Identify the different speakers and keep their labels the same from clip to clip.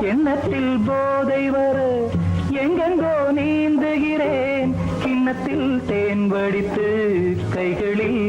Speaker 1: எண்ணத்தில் போதை வர எங்கெங்கோ நீந்துகிறேன். கிண்ணத்தில் தேன் வடித்து கைகளில்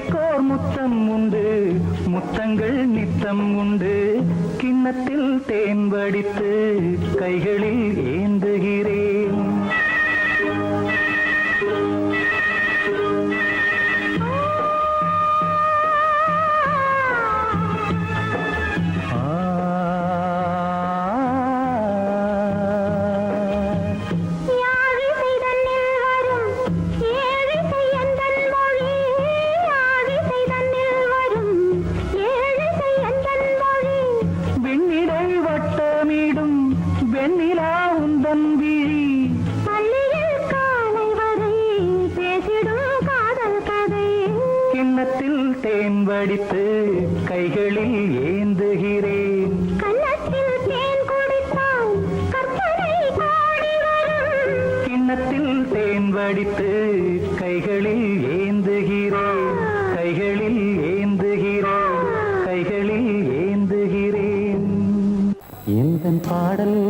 Speaker 1: take. ஏந்துகிறேன். கைகளில் ஏந்துகிறேன். கைகளில் ஏந்துகிறேன். எந்த
Speaker 2: பாடல்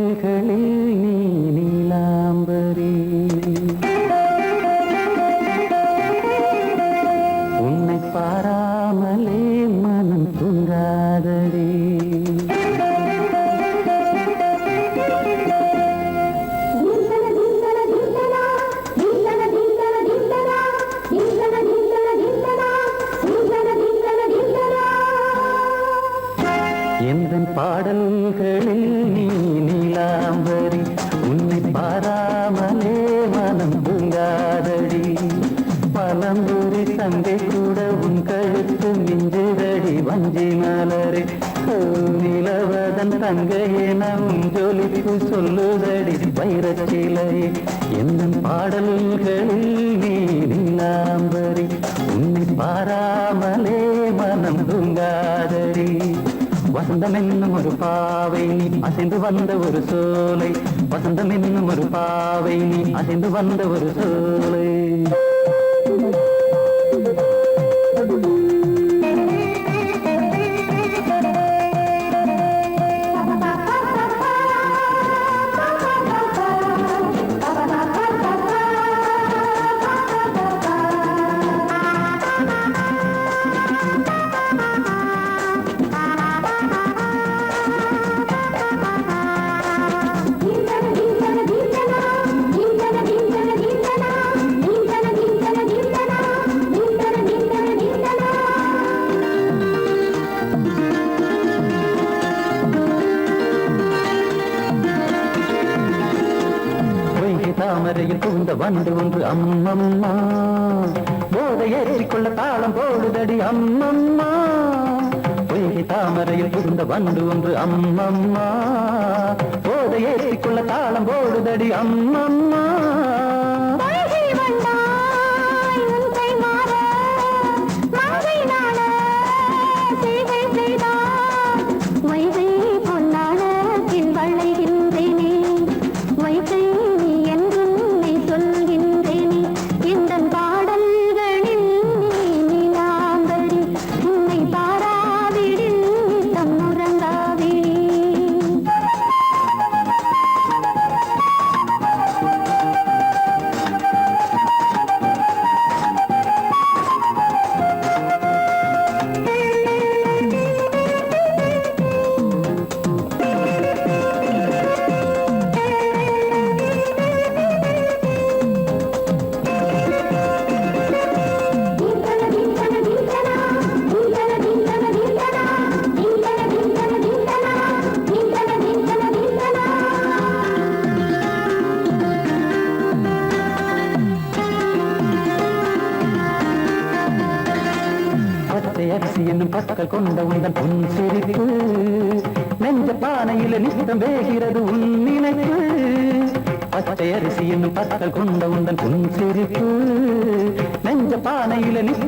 Speaker 2: செஞ்சி மலரே நிலவதன் தங்கையே நம் ஜொலிப்பு சொல்லுதடி வைரச்சிலையே. எந்த பாடல்களில் நீ நில்லாம்பரி உன்னை பாராமலே மனம் தூங்காதடி. வசந்தம் என்னும் ஒரு பாவை நீ அசைந்து வந்த ஒரு சோலை. வசந்தம் என்னும் ஒரு பாவை நீ அசைந்து வந்த ஒரு சோலை. கொள்ள வந்து ஒன்று அம்மம்மா. போதை ஏற்றிக்கொள்ள தாளம் போடுதடி அம்மம்மா. பொய்கை தாமரையில் புகுந்த வந்து ஒன்று அம்மம்மா. போதை ஏற்றிக்கொள்ள தாளம் போடுதடி அம்மம்மா.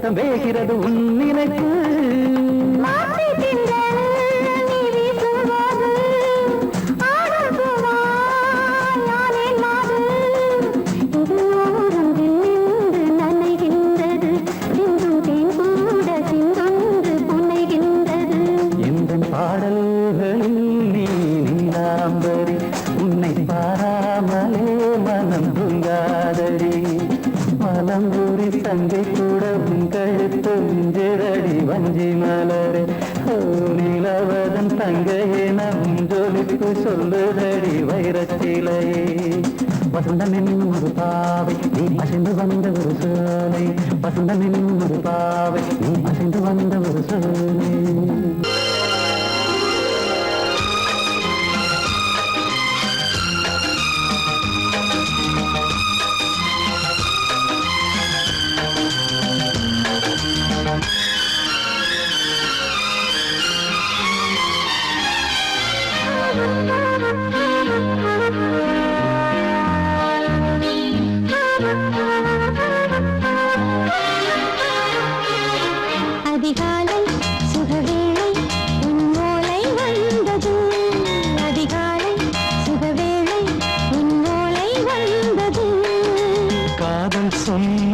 Speaker 3: சதமேகிறது உன்
Speaker 2: நினைப்பு. அசைந்து வந்த ஒரு சோனே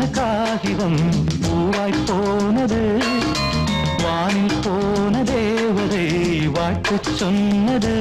Speaker 2: போன காகிதம் பூவாய் போனது வானில் போன தேவதை வாழ்த்து சொன்னது.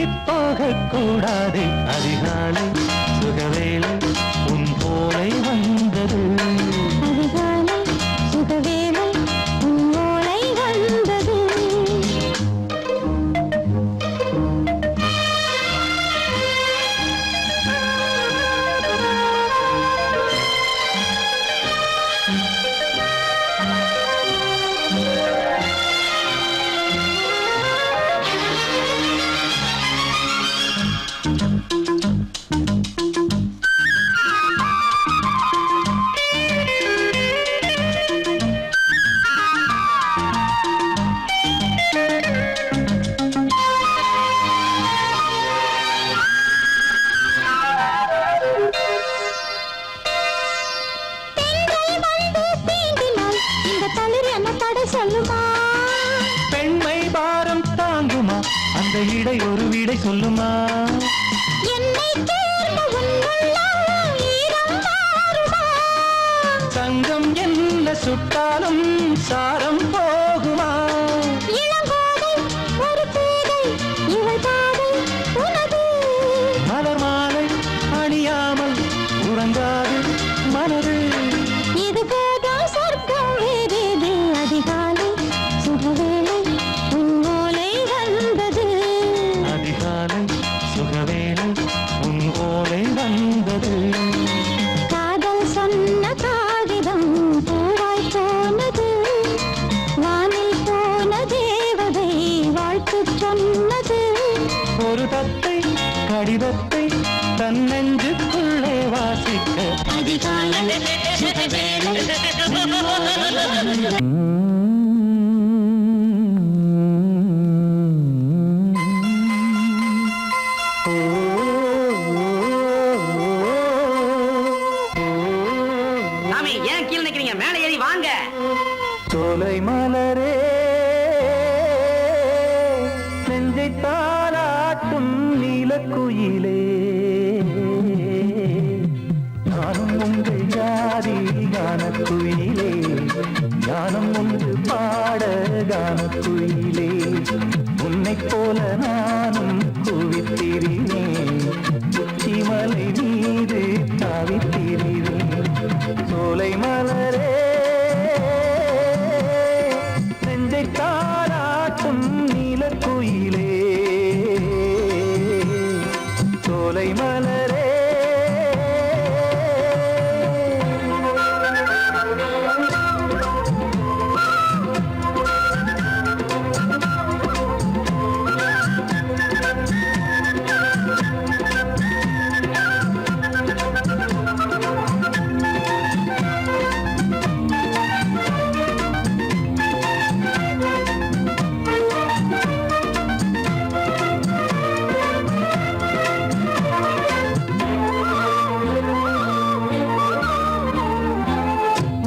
Speaker 4: தப்பிப்போக கூடாது அதிகாலை சுகவேலை உன் போலை வந்தது.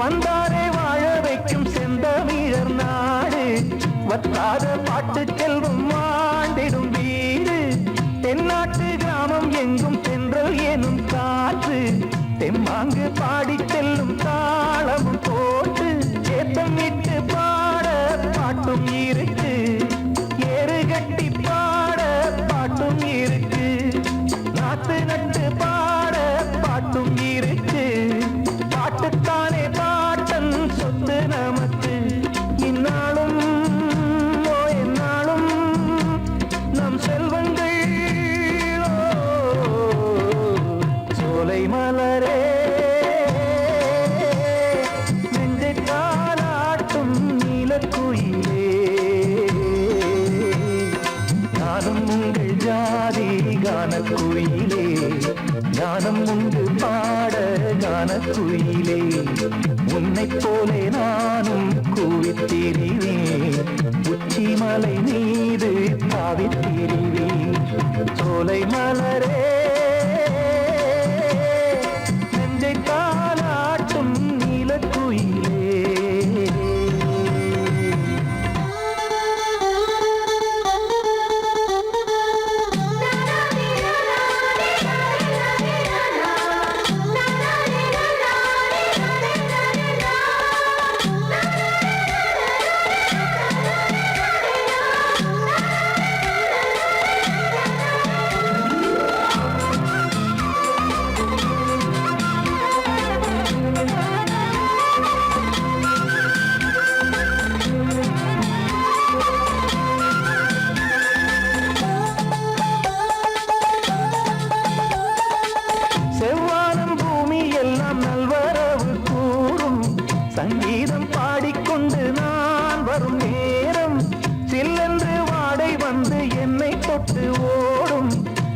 Speaker 4: வந்தாரே வாழ வைக்கும் செந்தமிழர் நாடு. வற்றாத பாட்டு செல்வம்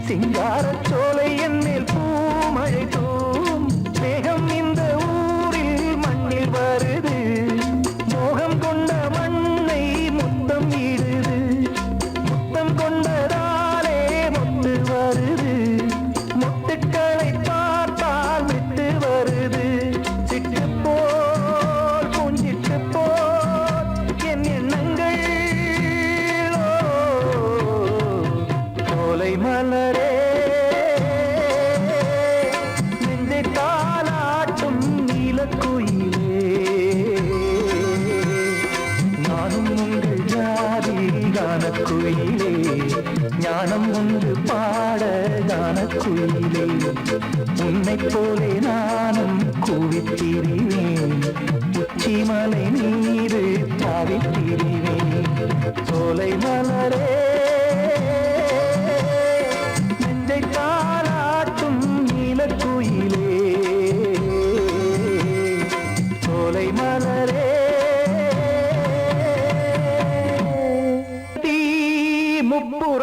Speaker 4: சிங்காரச்சோலை குயிலே ஞானம் ஒன்று பாட கான குயிலே உன்னை போலே நானும் குவித்திரிவேன் உச்சிமலை நீரு தாவித்திரிவேன் சோலை மலரே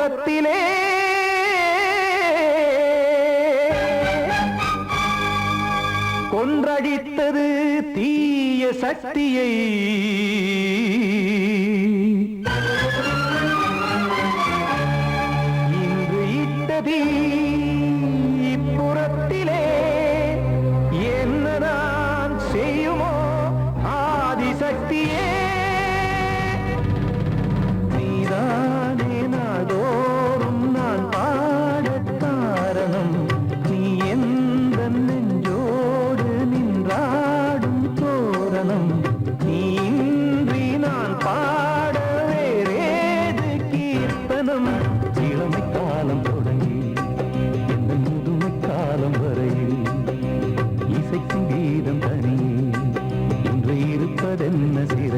Speaker 4: புறத்திலே கொன்றடித்தது தீய சக்தியை. ನನ್ನ ಸಿರ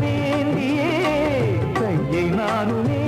Speaker 4: வேண்டியே. கையை நானுமே